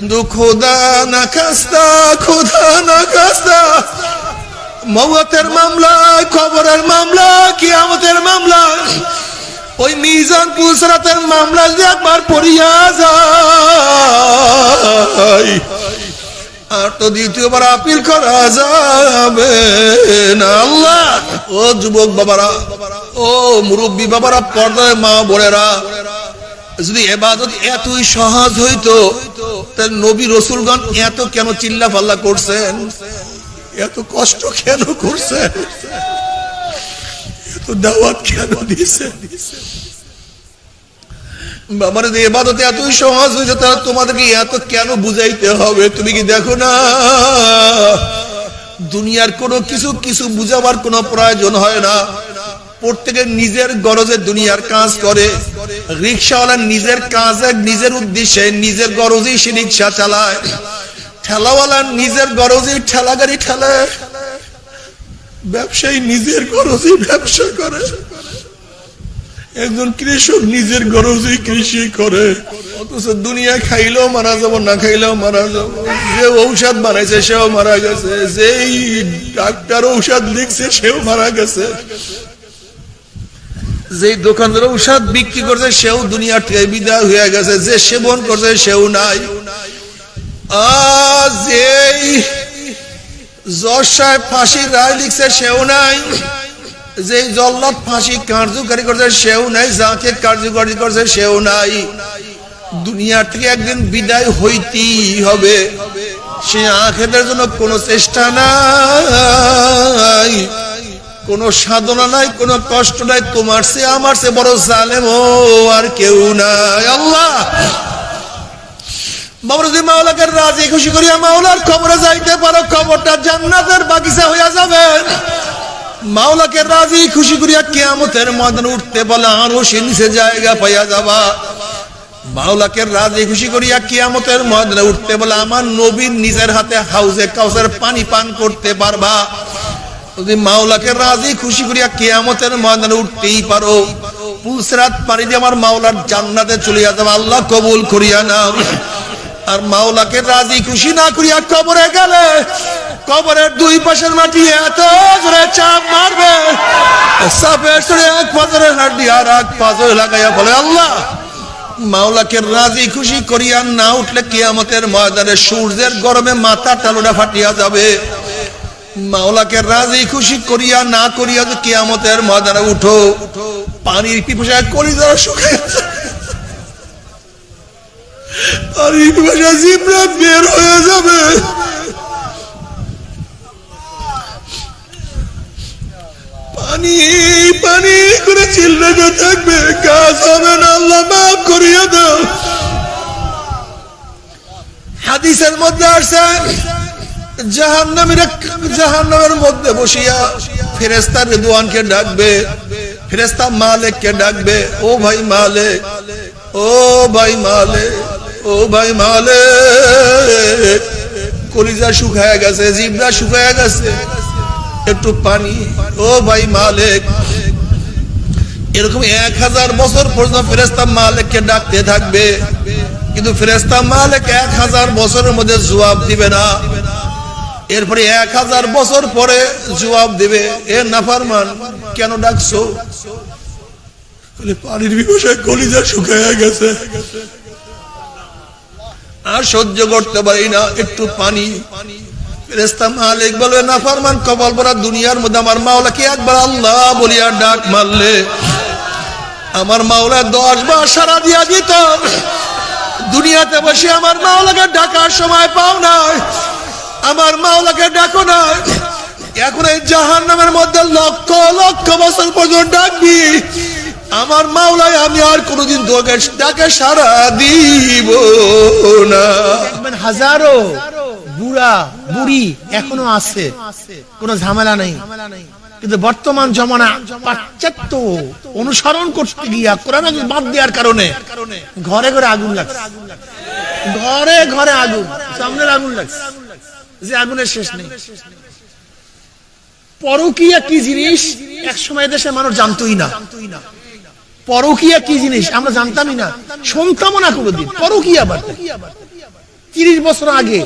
কিন্তু খোদা না খাস্তা, খোদা না খাস্তা। মৌতের মামলা খবরের মামলা মামলা। ওই মিজান পুসরাতের মামলা একবার পড়িয়া যায়, আর তো দ্বিতীয়বার আপিল করা যাবে না। আল্লাহ, ও যুবক বাবারা, ও মুরব্বী বাবারা, পর্দায় মা বোনেরা যদি এবাদত এতই সহজ হইতো, তাহলে নবী রসুলগণ এত কেন চিল্লা পাল্লা করছেন? এত কষ্ট কেন করছেন? দাওয়াত কেন দিয়েছেন এবাদতে এতই সহজ হয়েছে তোমাদেরকে এত কেন বুঝাইতে হবে? তুমি কি দেখো না? দুনিয়ার কোনো কিছু কিছু বুঝাবার কোনো প্রয়োজন হয় না। প্রত্যেকে নিজের গরজে দুনিয়ার কাজ করে। রিক্সাওয়ালা নিজের কাজে, নিজের উদ্দেশ্যে নিজের গরজেই সে রিক্সা চালায়। ঠেলাওয়ালা নিজের গরজেই ঠেলা গাড়ি ঠেলায় ব্যবসায়ী নিজের গরজেই ব্যবসা করে। একজন কৃষক নিজের গরজেই কৃষি করে। অথচ দুনিয়া খাইলেও মারা যাব, না খাইলেও মারা যাব। যে ঔষধ বানাইছে সেও মারা গেছে। যেই ডাক্তার ঔষধ লিখছে সেও মারা গেছে। যে দোকানদার ঔষধ বিক্রি করছে, সেও দুনিয়ার থেকে বিদায় হয়ে গেছে। যে সেবন করছে, সেও নাই। আজ ফাঁসির লিখছে, সেও নাই। ফাঁসি কার্যকারী করছে, সেও নাই। করছে, সেও নাই। দুনিয়ার থেকে একদিন বিদায় হইতেই হবে। সে জন্য কোনো চেষ্টা নাই। কোন সাধনা নাই, কোন কষ্ট নাই, তোমার সে আমার সে বড় জালেম ও আর কেউ নাই, আল্লাহ। বাবা যদি মাওলাকে রাজি, খুশি করিয়া মাওলার খবরে যাইতে পারো, খবরটা জান্নাতের বাগিচা হইয়া যাবে। মাওলাকে রাজি, খুশি করিয়া কেয়ামতের ময়দানে উঠতে বলে আরও সে নিচে জায়গা পাইয়া যাবা। মাওলাকে রাজি, খুশি করিয়া কিয়ামতের ময়দানে উঠতে বলে আমার নবীর নিজের হাতে হাউজে কাউসের পানি পান করতে পারবা। যদি মাওলাকে রাজি, খুশি করিয়া কেয়ামতের ময়দানে উঠতেই পারো। পুলসরাত পারি দিয়ে আমার মাওলার জান্নাতে চলে যাবে আল্লাহ কবুল করিয়া নাও। আর মাওলাকে রাজি, খুশি না করিয়া কবরে গেলে, কবরের দুই পাশের মাটি এত জোরে চাপ মারবে। সাপের সরে এক পাথরের হাড্ডি আর এক পাথর লাগাইয়া বলে, আল্লাহ, মাওলাকে রাজি, খুশি করিয়া না উঠলে কিয়ামতের ময়দানে সূর্যের গরমে মাথা টালুটা ফাটিয়া যাবে। মাওলাকে রাজি খুশি করিয়া না করিয়া যে কিয়ামতের ময়দানে উঠো। পানির পিপাসায় কলিজা শুকিয়ে যাবে। পানির পিপাসা বের হয়ে যাবে। পানি পানি করে চিল্লাতে থাকবে, কাজ হবে না, আল্লাহ মাফ করিয়া দাও। হাদিসের মধ্যে আসছে কলিজা শুকায় গেছে, জিবরা শুকায় গেছে, একটু পানি, ও ভাই মালিক। এরকম এক হাজার বছর পর্যন্ত ফেরেস্তা মালিককে ডাকতে থাকবে, কিন্তু ফেরেস্তা মালিক এক হাজার বছরের মধ্যে জবাব দিবে না। এরপরে এক হাজার বছর পরে জবাব দিবে, এ নাফারমান, কেন ডাকছো? পানির বিপসায় কলিজা শুকায় গেছে। আর সহ্য করতে পারি না, একটু পানি। ফেরেস্তা মালিক বলবে না ফারমান কবল দুনিয়ার মধ্যে আমার একবার আল্লাহ ডাক মারলে, আমার মাওলা সারা দুনিয়াতে বসে আমার মাওলাকে ডাকার সময় পাও না আমার মাওলাকে ডাকো না। এখন এই জাহান নামের মধ্যে লক্ষ লক্ষ বছর পর্যন্ত ডাকবি। আমার মাওলায় আমি আর কোনোদিন তোকে ডাকে সারা দিব না। হাজারো বুড়া, বুড়ি এখনও আছে। কোনো ঝামেলা নেই। কিন্তু বর্তমান জমানা পাশ্চাত্য অনুসরণ করতে গিয়া কোরআন বাদ দেওয়ার কারণে ঘরে ঘরে আগুন লাগছে। ঘরে ঘরে আগুন, সামনের আগুন লাগছে। যে আগুনের শেষ নেই। পরকিয়া কি জিনিস? এক সময় দেশে মানুষ জানতোই না। পরকিয়া কি জিনিস? আমরা জানতামই না। শুনতামও না কোনোদিন। পরকিয়া আবার তিরিশ বছর আগে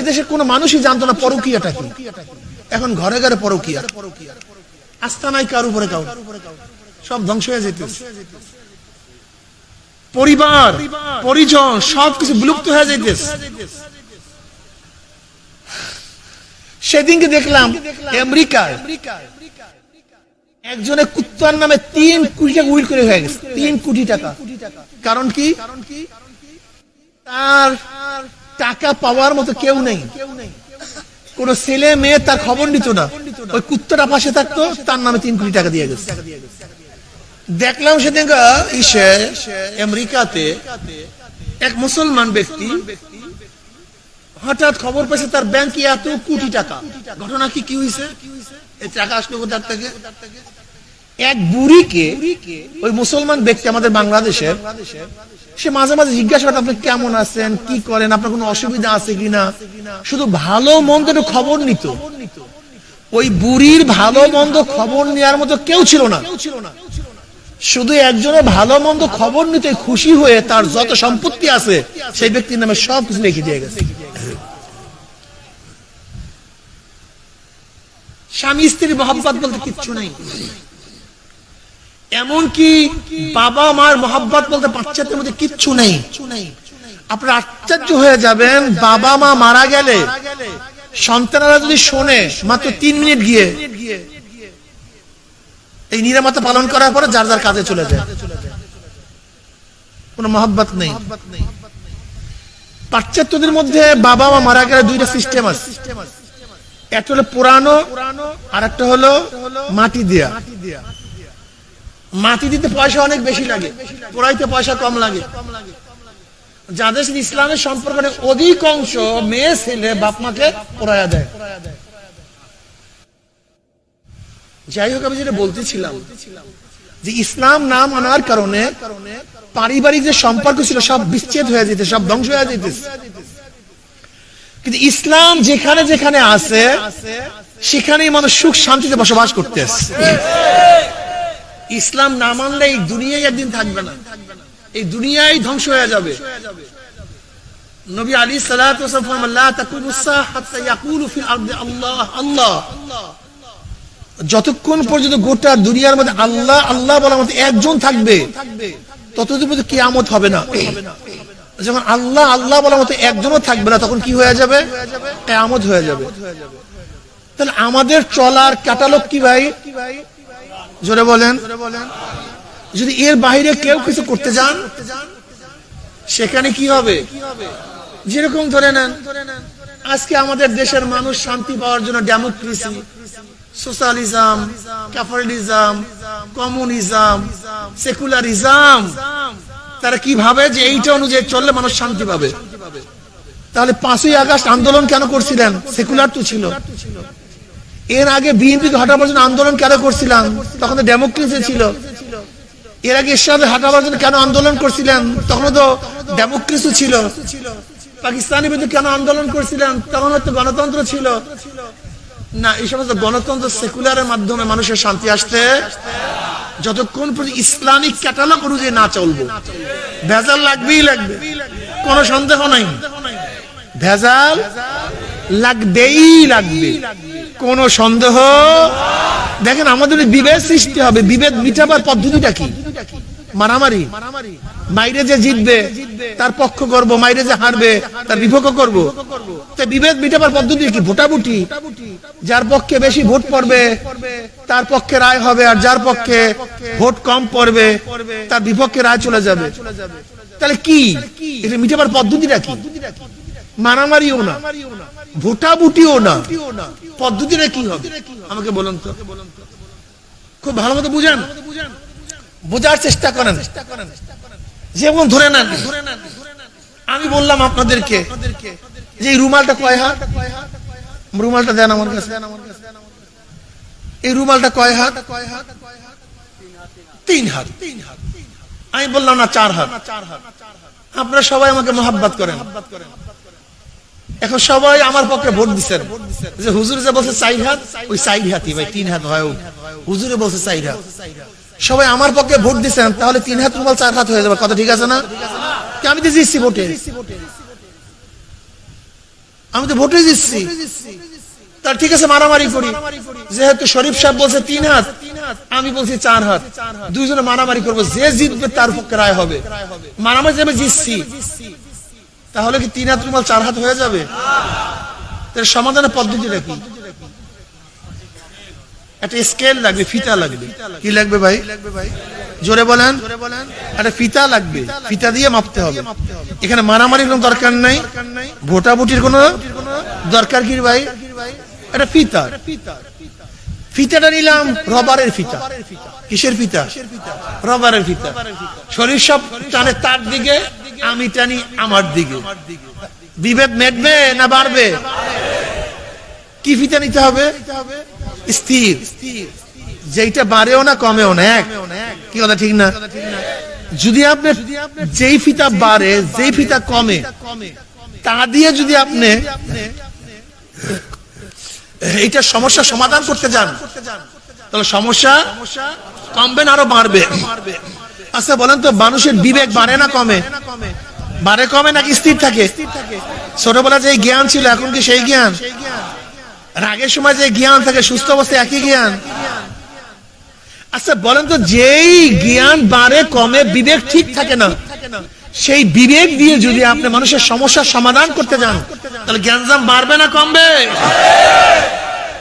এদেশের কোনো মানুষই জানতো না পরকিয়াটা কি। এখন ঘরে ঘরে পরকিয়া। আস্থা নাই কার উপরে কাউ সব ধ্বংস হয়ে যেত। পরিবার, পরিজন, সবকিছু বিলুপ্ত হয়ে যাইতেছে সেদিনকে দেখলাম আমেরিকায় একজনের কুত্তার নামে তিন কোটি টাকা উইল করে হয়ে গেছে। তিন কোটি টাকা। কারণ কি? তার টাকা পাওয়ার মতো কেউ নেই। কোন ছেলে মেয়ে তার খবর নিত না। ওই কুত্তাটা পাশে থাকতো তার নামে তিন কোটি টাকা দিয়ে গেছে। দেখলাম সেদিন ইসে আমেরিকাতে এক মুসলমান ব্যক্তি হঠাৎ খবর পেয়েছে তার ব্যাংকে এত কোটি টাকা। ঘটনা কি কি হয়েছে? এই টাকা আসলো কোথার থেকে? এক বুড়িকে, ওই মুসলমান ব্যক্তি আমাদের বাংলাদেশের, সে মাঝে মাঝে জিজ্ঞাসা করে, আপনি কেমন আছেন? কি করেন? আপনার কোনো অসুবিধা আছে কিনা? শুধু ভালো মন্দ খবর নিত। ওই বুড়ির ভালো মন্দ খবর নেওয়ার মতো কেউ ছিল না। শুধু একজনের ভালো মন্দ খবর নিতে খুশি হয়ে তার যত সম্পত্তি আছে, সেই ব্যক্তির নামে সব কিছু লিখে দিয়ে গেছে। স্বামী স্ত্রীর মহাব্বত বলতে কিচ্ছু নেই। এমনকি বাবা মার মহাব্বত বলতে বাচ্চাদের মধ্যে কিচ্ছু নেই। আপনারা আশ্চর্য হয়ে যাবেন, বাবা মা মারা গেলে সন্তানেরা যদি শোনে, মাত্র তিন মিনিট গিয়ে এই নিরাপত্তা পালন করার পরে যার যার কাজে চলে যায়। কোনো মহাব্বত নেই। পাশ্চাত্যদের মধ্যে বাবা মা মারা গেলে দুইটা সিস্টেম আছে। একটা হলো পুরানো আর একটা হলো মাটি দেয়া। মাটি দিতে পয়সা অনেক বেশি লাগে পোড়াইতে পয়সা কম লাগে। যাদের সাথে ইসলামের সম্পর্ক অধিকাংশ মেয়ে, ছেলে, বাপ মাকে দেয়। যাই হোক, আমি যেটা বলতেছিলাম যে ইসলাম নাম আনার কারণে পারিবারিক যে সম্পর্ক ছিল সব বিচ্ছেদ হয়ে যেতে, সব ধ্বংস হয়ে যেতে। কিন্তু ইসলাম যেখানে যেখানে আছে, সেখানেই মানুষ সুখ শান্তিতে বসবাস করতে ইসলাম না মানলে এই দুনিয়ায় একদিন থাকবে না। এই দুনিয়ায় ধ্বংস হয়ে যাবে। নবী আলী আল্লাহ। যতক্ষণ পর্যন্ত গোটা দুনিয়ার মধ্যে আল্লাহ আল্লাহ বলার মধ্যে একজন থাকবে, ততদিন পর্যন্ত কিয়ামত হবে না। যখন আল্লাহ আল্লাহ বলার মতো একজনও থাকবে না, তখন কি হয়ে যাবে? কেয়ামত হয়ে যাবে। তাহলে আমাদের চলার ক্যাটালগ কি ভাই? জোরে বলেন। যদি এর বাইরে কেউ কিছু করতে যান, সেখানে কি হবে? যেরকম ধরে নেন, আজকে আমাদের দেশের মানুষ শান্তি পাওয়ার জন্য democracy socialism capitalism communism secularism তারা কি ভাবে যে এইটা অনুযায়ী চললে মানুষ শান্তি পাবে? তাহলে পাঁচই আগস্ট আন্দোলন কেন করছিলেন? সেকুলার তো ছিল। এর আগে বিএনপি হটাবার জন্য আন্দোলন কেন করছিলাম? তখন তো ডেমোক্রেসি ছিল। এর আগে এরশাদের হটাবার জন্য কেন আন্দোলন করছিলেন? তখন তো ডেমোক্রেসি ছিল। পাকিস্তানি বিরুদ্ধে কেন আন্দোলন করছিলেন? তখন হয়তো গণতন্ত্র ছিল। না, এই সমস্ত গণতন্ত্র সেকুলারের মাধ্যমে মানুষের শান্তি আসতে যতক্ষণ পর্যন্ত ইসলামিক ক্যাটালগ অনুযায়ী না চলবো। ভেজাল লাগবেই লাগবে। কোনো সন্দেহ নাই। ভেজাল লাগবেই লাগবে। কোন সন্দেহ দেখেন, আমাদের বিভেদ সৃষ্টি হবে। বিভেদ মিটাবার পদ্ধতিটা কি? মারামারি। মাইরে যে জিতবে, তার পক্ষ করব, মাইরে যে হারবে, তার বিপক্ষ করব। বিভেদ মিটাবার পদ্ধতি কি? ভোটাভুটি। যার পক্ষে বেশি ভোট পড়বে, তার পক্ষে রায় হবে, আর যার পক্ষে ভোট কম পড়বে, তার বিপক্ষে রায় চলে যাবে। তাহলে কি? এটা মিটাবার পদ্ধতিটা কি? মারামারিও না, ভোটাভুটিও না। পদ্ধতিটা কি হবে? আমাকে বলুন তো। খুব ভালো মতো বুঝেন? বোঝার চেষ্টা করেন। যেমন ধরে নেন, আমি বললাম আপনাদেরকে যে রুমালটা কয় হাত? রুমালটা দেন আমার কাছে। এই রুমালটা কয় হাত? তিন হাত। তিন হাত আমি বললাম, না, চার হাত। আপনারা সবাই আমাকে মহাব্বাত করেন। এখন সবাই আমার পক্ষে ভোট দিচ্ছেন। যে হুজুর যে বলছে চাই হাত, ওই চাই হাতই ভাই, তিন হাত হয় হুজুরে বলছে চাই হাত। সবাই আমার পক্ষে ভোট দিচ্ছেন তাহলে তিন হাত রুমাল, চার হাত হয়ে যাবে, কথা ঠিক আছে না? আমি তো জিতছি ভোটে। আমি তো ভোটে দিচ্ছি তার ঠিক আছে, মারামারি করি। যেহেতু শরীফ সাহেব বলছে তিন হাত, আমি বলছি চার হাত। দুইজনে মারামারি করব, যে জিতবে তার পক্ষে রায় হবে। মারামারি যাবে জিতছি। তাহলে কি তিন হাত রুমাল, চার হাত হয়ে যাবে? তার সমাধানের পদ্ধতিটা কি? একটা স্কেল লাগবে ফিতা লাগবে কি লাগবে। ভাই? জোরে বলেন। একটা ফিতা লাগবে। ফিতা দিয়ে মাপতে হবে। এখানে মারামারির কোনো দরকার নাই। ভোটাভুটির কোনো দরকার কি ভাই? এটা ফিতা। ফিতাটা নিলাম রবারের ফিতা। কিসের ফিতা? রবারের ফিতা। শরীর সব টানে তার দিকে আমি টানি আমার দিকে। বিভেদ মেটবে না বাড়বে? কি ফিতা নিতে হবে? স্থির। যেইটা বাড়েও না, কমেও না, এক। কি কথা, ঠিক না? যদি আপনি যেই ফিতা বাড়ে, যেই ফিতা কমে, তা দিয়ে যদি আপনি এইটা সমস্যা সমাধান করতে যান, তাহলে সমস্যা কমবে না, আরও বাড়বে। আচ্ছা বলেন তো, মানুষের বিবেক বাড়ে না, কমে? বাড়ে, কমে নাকি স্থির থাকে? ছোটবেলা যে জ্ঞান ছিল, এখন কি সেই জ্ঞান? রাগের সময় যে জ্ঞান থাকে, সুস্থ অবস্থায় একই জ্ঞান? আচ্ছা বলেন তো, যেই জ্ঞান বাড়ে, কমে বিবেক ঠিক থাকে না, সেই বিবেক দিয়ে যদি আপনি মানুষের সমস্যার সমাধান করতে যান, তাহলে জ্ঞানজাম বাড়বে না, কমবে?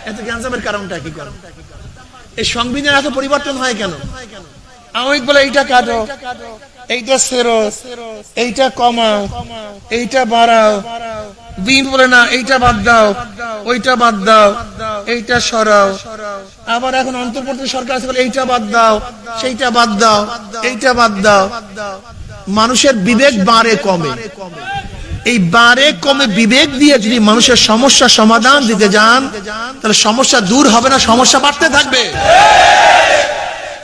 এত জ্ঞানজামের কারণটা কি কারণ এই সংবিধান এত পরিবর্তন হয় কেন? আমি বলে, এইটা কাটো। এইটা সেরো এইটা কমাও, এইটা বাড়াও। বিন বলে না, এইটা বাদ দাও, ওইটা বাদ দাও, এইটা সরাও। আবার এখন অন্তর্বর্তী সরকার আছে এইটা বাদ দাও, সেইটা বাদ দাও, এইটা বাদ দাও। মানুষের বিবেক বাড়ে কমে। এই বারে কমে বিবেক দিয়ে যদি মানুষের সমস্যা সমাধান দিতে যান, তাহলে সমস্যা দূর হবে না, সমস্যা বাড়তে থাকবে।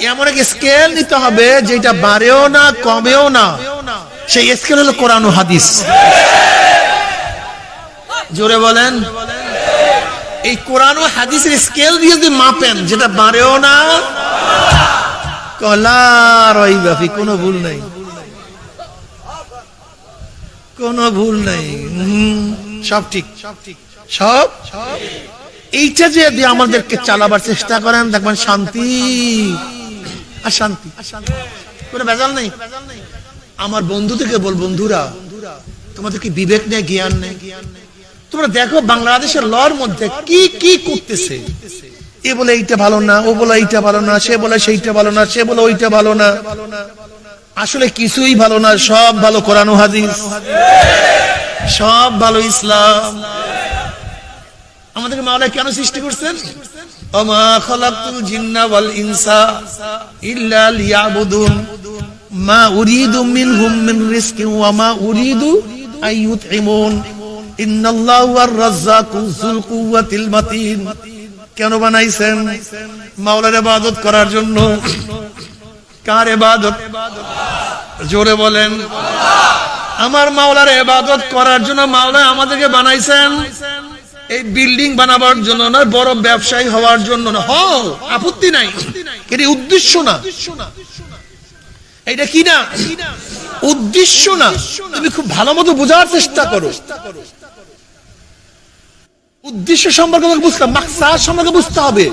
এমন এক স্কেল নিতে হবে যেটা বাড়েও না কমেও না। সেই স্কেল হলো কোরআন হাদিস। জোরে বলেন। এই কোরআন ও হাদিসের স্কেল দিয়ে যদি মাপেন যেটা বাড়েও না কলা রই বাফি কোনো ভুল নাই। কোনো ভুল নাই। হুম, সব ঠিক। সব? এইটা যে আমাদেরকে চালাবার চেষ্টা করেন দেখবেন শান্তি। আর শান্তি। কোনো বেজাল নেই। আমার বন্ধু থেকে বল, বন্ধুরা, তোমাদের কি বিবেক নেই, জ্ঞান নেই? তোমরা দেখো বাংলাদেশের লর মধ্যে কি কি করতেছে। এ বলে এইটা ভালো না, ও বলে এইটা ভালো না, সে বলে সেইটা ভালো না, সে বলে ওইটা ভালো না। আসলে কিছুই ভালো না, সব ভালো কোরআন হাদিস। সব ভালো ইসলাম। আমাদের মাওলা কেন সৃষ্টি করছেন? জিন্না ওয়াল ইনসা ইল্লা লিয়াবুদুন। মা উরিদু মিনহুম মিন রিজকিন ওয়া মা উরিদু আইয়ুতইমুন ইন্নাল্লাহু আর রাজ্জাকু যুল কুওয়াতিল মাতিন। কেন বানাইছেন? মাওলার ইবাদত করার জন্য। কার ইবাদত? জোরে বলেন। আমার মাওলার ইবাদত করার জন্য মাওলা আমাদেরকে বানাইছেন। এই বিল্ডিং বানাবার জন্য না বড় ব্যবসায়ী হওয়ার জন্য না হ আপত্তি নাই। এটি উদ্দেশ্য না। এটা কি না? উদ্দেশ্য না। তুমি খুব ভালো মতো বোঝার চেষ্টা করো। উদ্দেশ্য সম্পর্কে তোমাকে হবে, মাকসাদ সম্পর্কে বুঝতে হবে।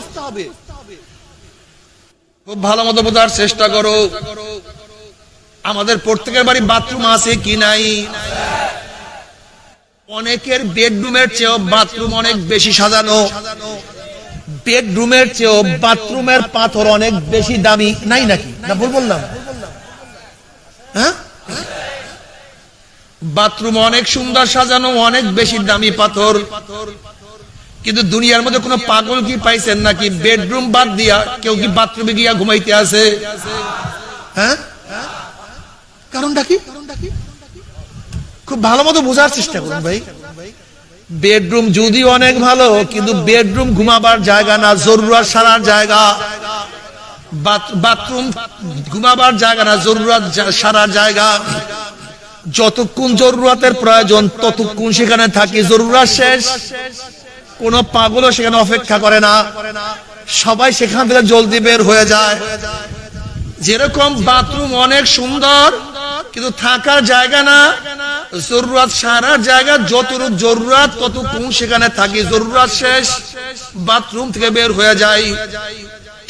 খুব ভালো মতো বোঝার চেষ্টা করো। আমাদের প্রত্যেকের বাড়ি বাথরুম আছে কি নাই? অনেকের বেডরুমের চেয়েও বাথরুম অনেক বেশি সাজানো। বেডরুমের চেয়েও বাথরুমের পাথর অনেক বেশি দামি। নাই নাকি? না ভুল বললাম? হ্যাঁ? বাথরুম অনেক সুন্দর সাজানো, অনেক বেশি দামি পাথর। কিন্তু দুনিয়ার মধ্যে কোনো পাগল কি পাইছেন নাকি? বেডরুম বাদ দিয়া কেউ কি বাথরুমে গিয়া ঘুমাইতে আছে? হ্যাঁ? কারণটা কি? খুব ভালো মতো বোঝার চেষ্টা করুন ভাই। বেডরুম যদি অনেক ভালো, কিন্তু বেডরুম ঘুমাবার জায়গা না জরুরাত সারার জায়গা। বাথরুম ঘুমাবার জায়গা না জরুরাত সারার জায়গা। যতক্ষণ জরুরাতের প্রয়োজন, ততক্ষণ সেখানে থাকি। জরুরাত শেষ, কোন পাগলও সেখানে অপেক্ষা করে না। সবাই সেখান থেকে জলদি বের হয়ে যায়। যেরকম বাথরুম অনেক সুন্দর, কিন্তু থাকার জায়গা না। জরুরাত সারার জায়গা যতটুক জরুরাত ততক্ষণ সেখানে থাকি। জরুরাত শেষ, বাথরুম থেকে বের হয়ে যায়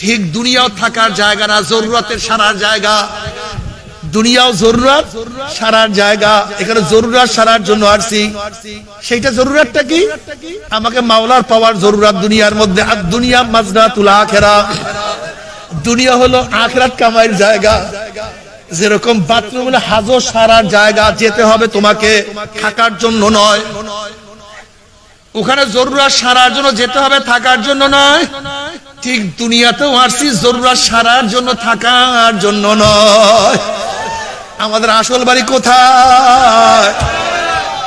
ঠিক দুনিয়াও থাকার জায়গা না, জরুরাতের সারার জায়গা। দুনিয়াও জরুরত, সারার জায়গা। এখানে জরুরত সারার জন্য আসছি। সেইটা জরুরতটা কি? আমাকে মাওলার পাওয়ার জরুরত দুনিয়ার মধ্যে। আর দুনিয়া মাজরা তুলা আখেরা দুনিয়া হলো আখরাত কামাইয়ের জায়গা। যেরকম বাথরুম হলো হাজর সারার জায়গা যেতে হবে তোমাকে থাকার জন্য নয়। ওখানে জরুরত সারার জন্য যেতে হবে, থাকার জন্য নয়। ঠিক দুনিয়াতেও আসছি, জরুরত সারার জন্য, থাকার জন্য নয়। আমাদের আসল বাড়ি কোথায়?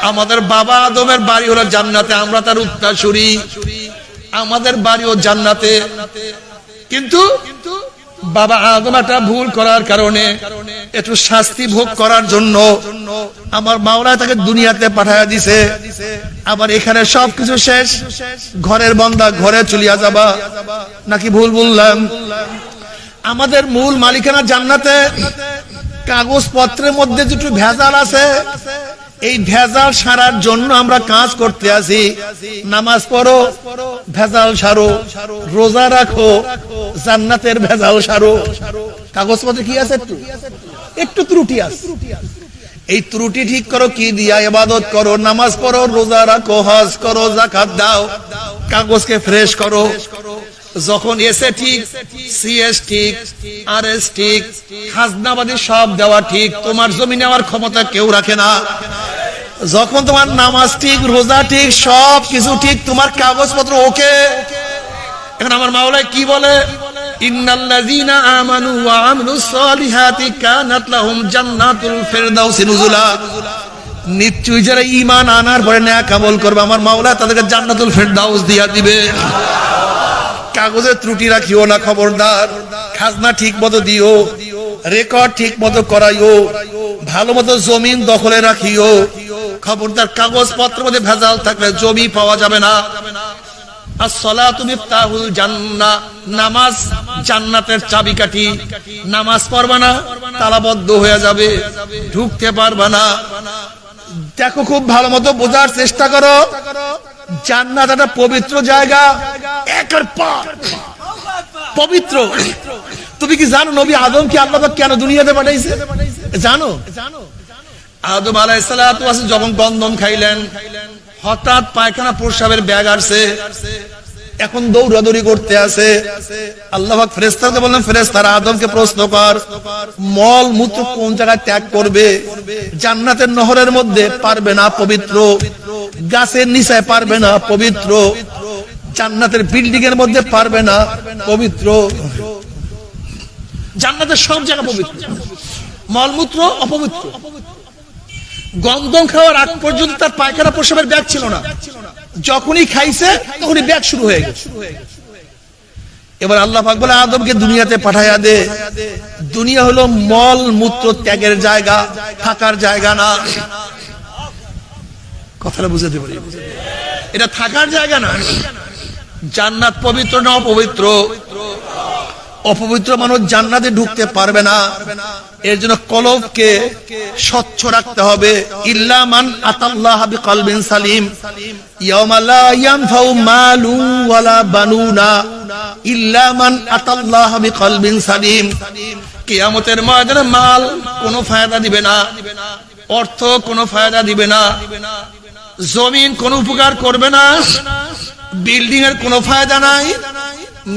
আমাদের বাবা আদমের বাড়ি হলো জান্নাতে, আমরা তার উত্তরসূরি। আমাদের বাড়িও জান্নাতে। কিন্তু বাবা আদম একটা ভুল করার কারণে একটু শাস্তি ভোগ করার জন্য আমার মাওলা তাকে দুনিয়াতে পাঠায় দিছে। আবার এখানে সবকিছু শেষ। ঘরের বন্দা ঘরে চলিয়া যাবা। নাকি ভুল বললাম? আমাদের মূল মালিকানা জান্নাতে কাগজপত্রের মধ্যে যেটু ভেজাল আছে এই ভেজাল সারার জন্য আমরা কাজ করতে আছি নামাজ পড়ো, ভেজাল সারো, রোজা রাখো, জান্নাতের ভেজাল সারো। কাগজপত্রে কি আছে একটু? একটু ত্রুটি আছে। এই ত্রুটি ঠিক করো, কি দিয়া ইবাদত করো? নামাজ পড়ো, রোজা রাখো, হজ করো জাকাত দাও। কাগজকে ফ্রেশ করো। যখন এসে ঠিক সিএস ঠিক আর এস ঠিক খাজনাবাদী সব দেওয়া ঠিক, তোমার জমি নেওয়ার ক্ষমতা কেউ রাখে না। যখন তোমার নামাজ ঠিক, রোজা ঠিক, সব কিছু ঠিক, তোমার কাগজপত্র ওকে। এখন আমার মাওলায় কি বলে? ইন্নাল্লাযীনা জান্নাতুল যারা ঈমান আনার পরে নেক আমল করবে, আমার মাওলা তাদেরকে জান্নাতুল ফিরদাউস দিয়া দিবে। কাগজে ত্রুটি রাখিও না, খবরদার। খাজনা ঠিক মতো দিও রেকর্ড ঠিক মতো করাইও, ভালো মতো জমিন দখলে রাখিও। খবরদার, কাগজপত্র মধ্যে ভেজাল থাকলে জমি পাওয়া যাবে না। না। দেখো, খুব ভালো মতো বোঝার চেষ্টা করো। জান্নাত একটা পবিত্র জায়গা। একের পর। পবিত্র। তুমি কি জানো নবী আদম কি আল্লাহ কেন দুনিয়াতে পাঠাইছে? জানো? আদম আলাইহিস সালাতু যখন গন্ধম খাইলেন, হঠাৎ পায়খানা প্রসাবের ব্যাগ আসছে। এখন দৌড়াদৌড়ি করতে আছে। আল্লাহ পাক ফেরেশতাকে বললেন, ফেরেশতারা আদমকে প্রশ্ন কর, মল মূত্র কোন জায়গায় ত্যাগ করবে? জান্নাতের নহরের মধ্যে পারবে না পবিত্র। গাছের নিচায় পারবে না, পবিত্র। জান্নাতের বিল্ডিং এর মধ্যে পারবে না, পবিত্র। জান্নাতের সব জায়গা পবিত্র। মলমূত্র অপবিত্র। গন্ধম খাওয়ার আগ পর্যন্ত তার পায়খানা প্রসবের ব্যাগ ছিল না। যখনই খাইছে, তখনই ব্যাগ শুরু হয়ে গেছে। এবার আল্লাহ পাক বলে, আদমকে দুনিয়াতে পাঠাইয়া দে। দুনিয়া হলো মল মূত্র ত্যাগের জায়গা, থাকার জায়গা না। কথাটা বুঝাতে পারি। এটা থাকার জায়গা না জান্নাত পবিত্র না অপবিত্র? অপবিত্র মানুষ জান্নাতে ঢুকতে পারবে না। এর জন্য কলবকে স্বচ্ছ রাখতে হবে। ইল্লামান আতাল্লাহ বিকলবিন সালিম। ইয়াউমা লা ইয়ানফাউ মালুন ওয়ালা বানুনা। ইল্লামান আতাল্লাহ বিকলবিন সালিম। কিয়ামতের ময়দানে মাল কোনো ফায়দা দিবে না। অর্থ কোনো ফায়দা দিবে না। জমিন কোন উপকার করবে না বিল্ডিং এর কোনো ফায়দা নাই,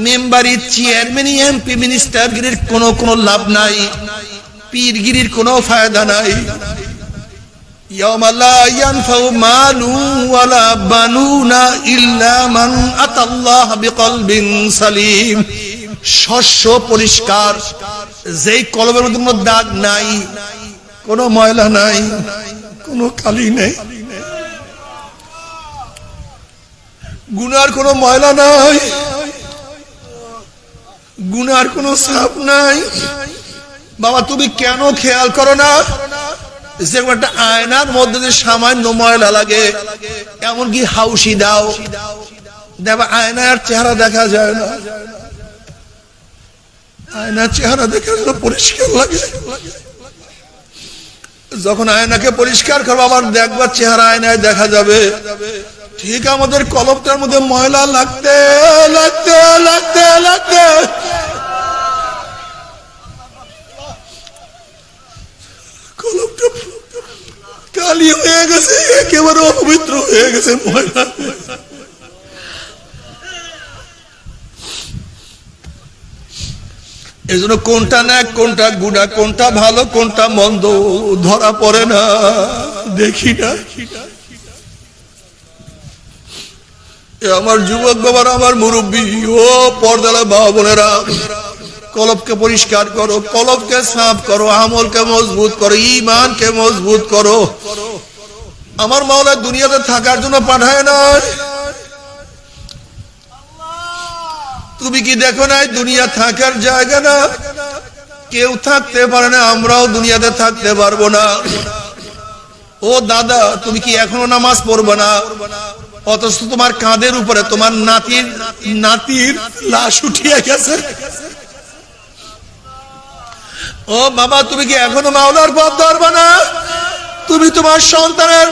মেম্বারি চেয়ারম্যান, এমপি, মিনিস্টারগিরির কোনো কোনো লাভ নাই, পীরগিরির কোনো ফায়দা নাই। শস্য পরিষ্কার, যেই কলমের মধ্যে কোনো দাগ নাই, কোনো ময়লা নাই, কোনো কালি নেই। গুনার কোনো ময়লা নাই। গুনার কোনো সাপ নাই। বাবা, তুমি কেন খেয়াল করো না? যে একটা আয়নার মধ্যে যে সামান্য ময়লা লাগে, এমনকি হাউসি দাও। দেখবা, আয়নার চেহারা দেখা যায় না। আয়নার চেহারা দেখে পরিষ্কার লাগে। যখন আয়নাকে পরিষ্কার করব, আবার দেখবার চেহারা আয়নায় দেখা যাবে। ঠিক আমাদের কলপটার মধ্যে ময়লা লাগতে লাগতে লাগতে লাগতে। কালি হয়ে গেছে, একেবারে অপবিত্র হয়ে গেছে ময়লা। এই জন্য কোনটা না কোনটা গুণা, কোনটা ভালো, কোনটা মন্দ ধরা পড়ে না, দেখি না এ আমার যুবক বাবার, আমার মুরব্বী, ও পর্দালা বাবা বোনেরা কলবকে পরিষ্কার করো কলবকে সাফ করো, আমলকে মজবুত করো ইমানকে মজবুত করো। আমার মাওলা দুনিয়াতে থাকার জন্য পাঠায় নয় তুমি কি দেখো নাই দুনিয়া থাকার জায়গা না? কেউ থাকতে পারে না, আমরাও দুনিয়াতে থাকতে পারব না। ও দাদা, তুমি কি এখনও নামাজ পড়বে না? অথচ তোমার কাঁধের উপরে তোমার নাতির নাতির লাশ উঠিয়ে গেছে। ও বাবা, তুমি কি এখনও মাওলার পথ ধরবে না? তুমি তোমার সন্তানের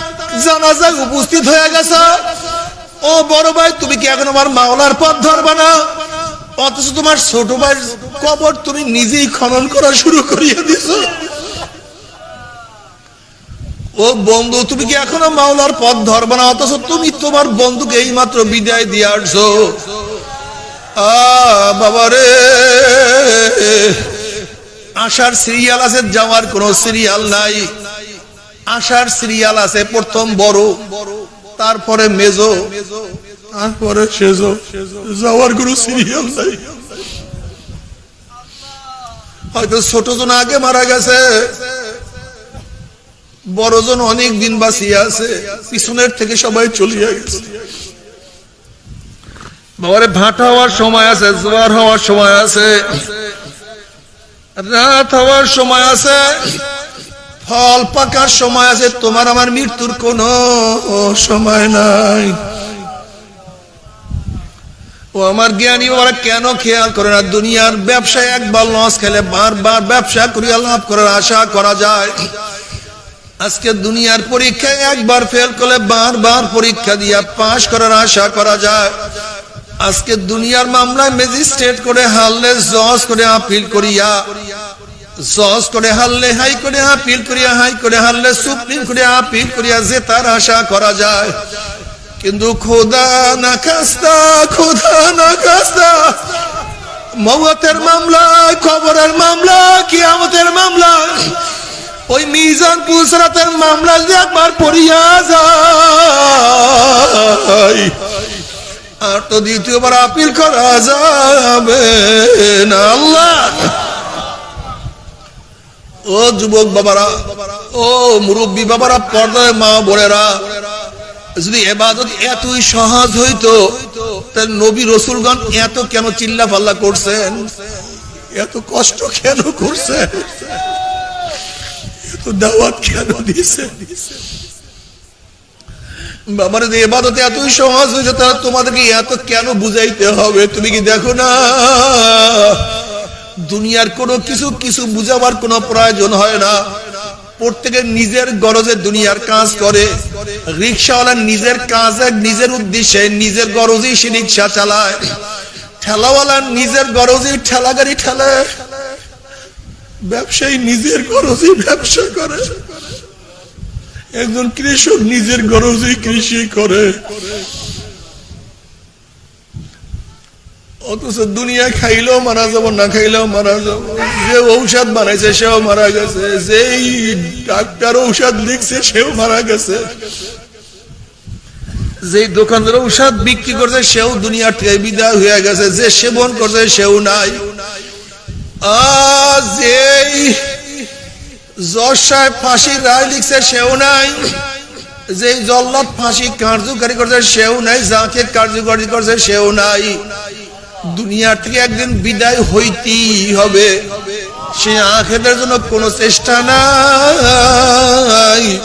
জানাজায় উপস্থিত হয়ে গেছ। ও বড় ভাই, তুমি কি এখন আমার মাওলার পথ ধরবে না? অথচ তোমার ছোট ভাই কবর তুমি নিজেই খনন করা শুরু করিয়ে দিছো ও বন্ধু, তুমি কি এখনও মাওলার পথ ধরবে না? অথচ তুমি তোমার বন্ধুকে এই মাত্র বিদায় দিয়ে আসছো বাবা রে। আসার সিরিয়াল আছে, যাওয়ার কোন সিরিয়াল নাই। আসার সিরিয়াল আছে, প্রথম বড়, তারপরে মেজো, তারপরে সেজো। যাওয়ার কোনো সিরিয়াল নাই। হয়তো ছোট জন আগে মারা গেছে। বড়জন অনেক দিন বাঁচিয়ে আছে, পিছনের থেকে সবাই চলিয়ে গেছে। বাবারে ভাটা হওয়ার সময় আছে, জোয়ার হওয়ার সময় আছে, রাত হওয়ার সময় আছে, ফল পাকার সময় আছে, তোমার আমার মৃত্যুর কোনো সময় নাই। ও আমার জ্ঞানী ওরা কেন খেয়াল করে না, দুনিয়ার ব্যবসায় একবার লস খেলে বারবার ব্যবসা করিয়া লাভ করার আশা করা যায়। আজকে দুনিয়ার পরীক্ষায় একবার ফেল করলে বারবার পরীক্ষা দিয়া পাশ করার আশা করা যায়। আজকে দুনিয়ার মামলায় ম্যাজিস্ট্রেট করে হারলে জজ করে আপিল করিয়া, জজ করে হারলে হাই করে আপিল করিয়া হাই করে হারলে সুপ্রিম করে আপিল করিয়া যে তার আশা করা যায়। কিন্তু খোদা না খাস্তা খোদা না খাস্তা মৌতের মামলা খবরের মামলা কিয়ামতের মামলা ওই মিজান পুলসরাতের মামলা যে একবার পড়িয়া যায়, আর তো দ্বিতীয়বার আপিল করা যাবে না, আল্লাহ। ও যুবক বাবারা, ও মুরব্বী বাবারা, পর্দায় মা বোনেরা, যদি এবাদত এতই সহজ হইতো তাহলে নবী রসুলগণ এত কেন চিল্লা পাল্লা করছেন? এত কষ্ট কেন করছেন? দাওয়াত কেন এতই সহজ হয়েছে তাহলে তোমাদেরকে এত কেন বুঝাইতে হবে? তুমি কি দেখো না? দুনিয়ার কোনো কিছু কিছু বুঝাবার কোনো প্রয়োজন হয় না। প্রত্যেকের নিজের গরজে দুনিয়ার কাজ করে। রিক্সাওয়ালা নিজের কাজে, নিজের উদ্দেশ্যে নিজের গরজেই সে রিক্সা চালায়। ঠেলাওয়ালা নিজের গরজেই ঠেলা গাড়ি ঠেলে। ব্যবসায়ী নিজের গরজেই ব্যবসা করে। একজন কৃষক নিজের গরজেই কৃষি করে। অথচ দুনিয়া খাইলেও মারা যাব, না খাইলেও মারা যাব। যে ঔষধ বানাইছে, সেও মারা গেছে। যেই ডাক্তার ঔষধ লিখছে, সেও মারা গেছে। যে দোকানদার ঔষধ বিক্রি করছে, সেও দুনিয়া থেকে বিদায় হয়ে গেছে। যে সেবন করছে, সেও নাই। আজ যেই জজ সাহেব ফাঁসির রায় লিখছে, সেও নাই। যে জল্লাদ ফাঁসি কার্যকারী করছে, সেও নাই। যাকে কার্যকারী করছে, সেও নাই। দুনিয়া থেকে একদিন বিদায় হইতেই হবে। সে আখেদের জন্য কোনো চেষ্টা নাই।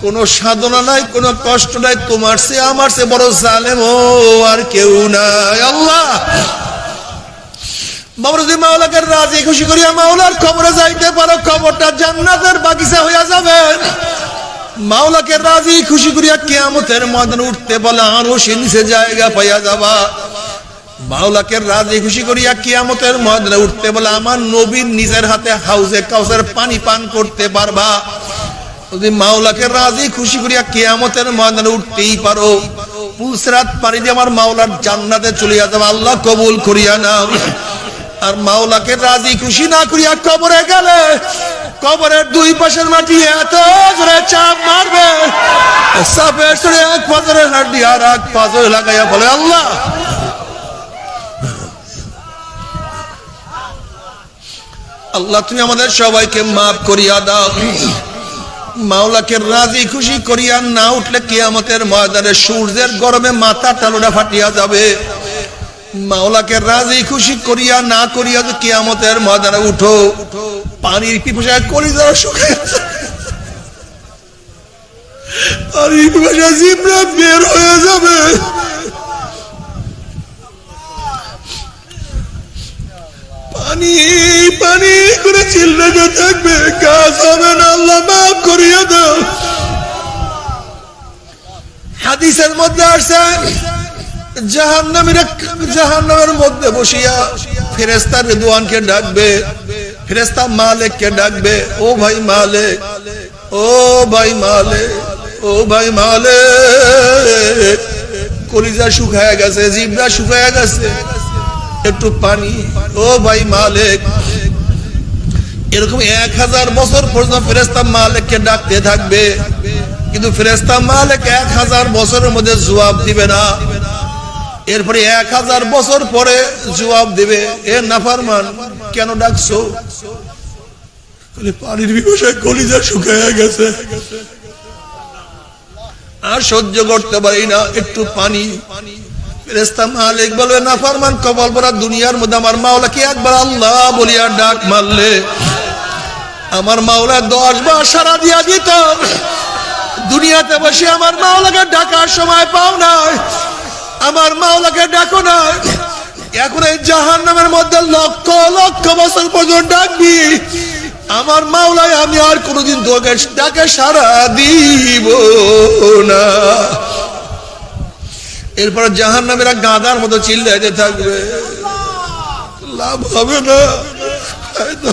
কোনো সাধনা নাই, কোনো কষ্ট নাই। তোমার সে আমার সে বড় জালেম আর কেউ নাই। আল্লাহ! ও বাবা মাওলাকে রাজি, খুশি করিয়া মাওলার খবরে যাইতে পারো, খবরটা জান্নাতের বাগিচা হইয়া যাবে। মাওলাকে রাজি, খুশি করিয়া কিয়ামতের ময়দান উঠতে বলে আরও সে জায়গা পাইয়া যাবা। মাওলাকে রাজি, খুশি করিয়া কিয়ামতের ময়দানে উঠতে বলে আমার নবীর নিজের হাতে হাউজে কাউসের পানি পান করতে পারবা। যদি মাওলাকে রাজি, খুশি করিয়া কিয়ামতের ময়দানে উঠতেই পারো। পুলসরাত পানি দিয়ে আমার মাওলার জান্নাতে চলিয়া যাবা। আল্লাহ কবুল করিয়া নাও। আর মাওলাকে রাজি খুশি না করিয়া কবরে গেলে, কবরের দুই পাশের মাটি এত জোরে চাপ মারবে। সাপের সরে এক পাথরের হাড্ডি আর এক পাথর লাগাইয়া বলে, আল্লাহ! আল্লাহ, তুমি আমাদের সবাইকে মাফ করিয়া দাও। মাওলাকে রাজি খুশি করিয়া না উঠলে কিয়ামতের ময়দানে সূর্যের গরমে মাথা টালুটা ফাটিয়া যাবে। মাওলাকে রাজি খুশি করিয়া না করিয়া তো কিয়ামতের ময়দানে উঠো। পানির পিপাসায় কলিজা শুকে পানির পিপাসা জিবরা বের হয়ে যাবে। পানি পানি করে চিল্লাতে থাকবে, কাজ হবে না, আল্লাহ মাফ করিয়া দাও। হাদিসের মধ্যে আসছে মধ্যে বসিয়া ফেরেস্তা রেদওয়ানকে ডাকবে ফেরেস্তা ডাকবে, ও ভাই মালিক, ও ভাই মালিক, ও ভাই মালিক, কলিজা শুকায় গেছে, জিবরা শুকায় গেছে, একটু পানি, ও ভাই মালিক। এরকম এক হাজার বছর পর্যন্ত ফেরেস্তা মালিককে ডাকতে থাকবে, কিন্তু ফেরেস্তা মালিক এক হাজার বছরের মধ্যে জবাব দিবে না। এরপরে এক হাজার বছর পরে জবাব দিবে, এ নাফারমান, কেন ডাকছো? পানির বিভাষায় কলিজা শুকায় গেছে। আর সহ্য করতে পারি না, একটু পানি। দুনিয়ার মধ্যে আমার মাওলাকে একবার আল্লাহ ডাক মারলে, আমার মাওলা সারা দুনিয়াতে বসে আমার মাওলাকে ডাকার সময় পাও না আমার মাওলাকে ডাকো না। এখন এই জাহান নামের মধ্যে লক্ষ লক্ষ বছর পর্যন্ত ডাকবি। আমার মাওলায় আমি আর কোনোদিন তোকে ডাকে সারা দিব না। এরপর জাহান নামেরা গাঁদার মতো চিল্লাইতে থাকবে। লাভ হবে না। হবে না।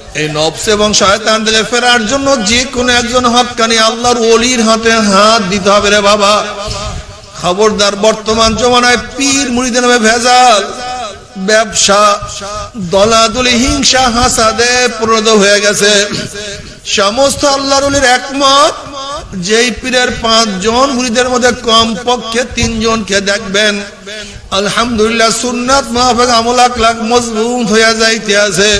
এই নফস এবং শয়তান থেকে ফেরার জন্য যে কোনো একজন হকানি আল্লাহর ওলির হাতে হাত দিতে হবে রে বাবা। খবরদার বর্তমান জমানায় পীর মুড়িদের নামে ভেজাল। ব্যবসা, দলাদলি, হিংসা, হাসাদে পরিণত হয়ে গেছে। সমস্ত আল্লাহর ওলির একমত, যেই পীরের পাঁচজন মুড়িদের মধ্যে কম পক্ষে তিনজনকে দেখবেন। আলহামদুলিল্লাহ সুন্নাত মাহফেক আমল লাখ মজবুত হয়ে যাইতে আছে।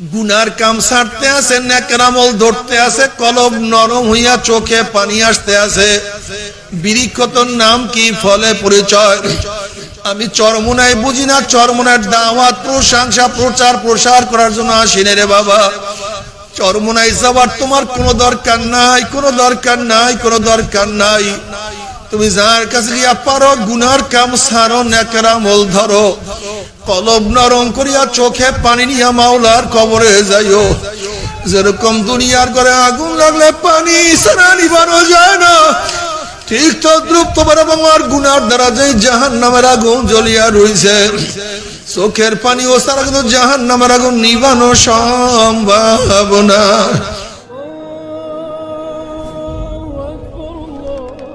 গুনার কাম ছাড়তে আছে নেকরামল ধরতে আছে কলব নরম হইয়া চোখে পানি আসতে আছে। বিরিক্ষতর নাম কি? ফলে পরিচয়। আমি চরমুনায় বুঝি না, চরমুনার দাওয়াত, প্রশংসা, প্রচার, প্রসার করার জন্য আসিনে রে বাবা। চরমুনায় যাবার তোমার কোনো দরকার নাই, কোনো দরকার নাই, কোনো দরকার নাই। তুমি যার কাছে গিয়া পারো, গুনার কাম সারো নেকরামল ধরো। কলব নরম করিয়া চোখে পানি নিয়া মাওলার কবরে যাইও। যেরকম দুনিয়ার করে আগুন লাগলে পানি সারা নিবানো যায় না। ঠিক তো দ্রুপ তোমার এবং আর গুনার দ্বারা যে জাহান নামের আগুন জ্বলিয়া রইছে। চোখের পানি ও সারা কিন্তু জাহান নামের আগুন নিবানো সম্ভাবনা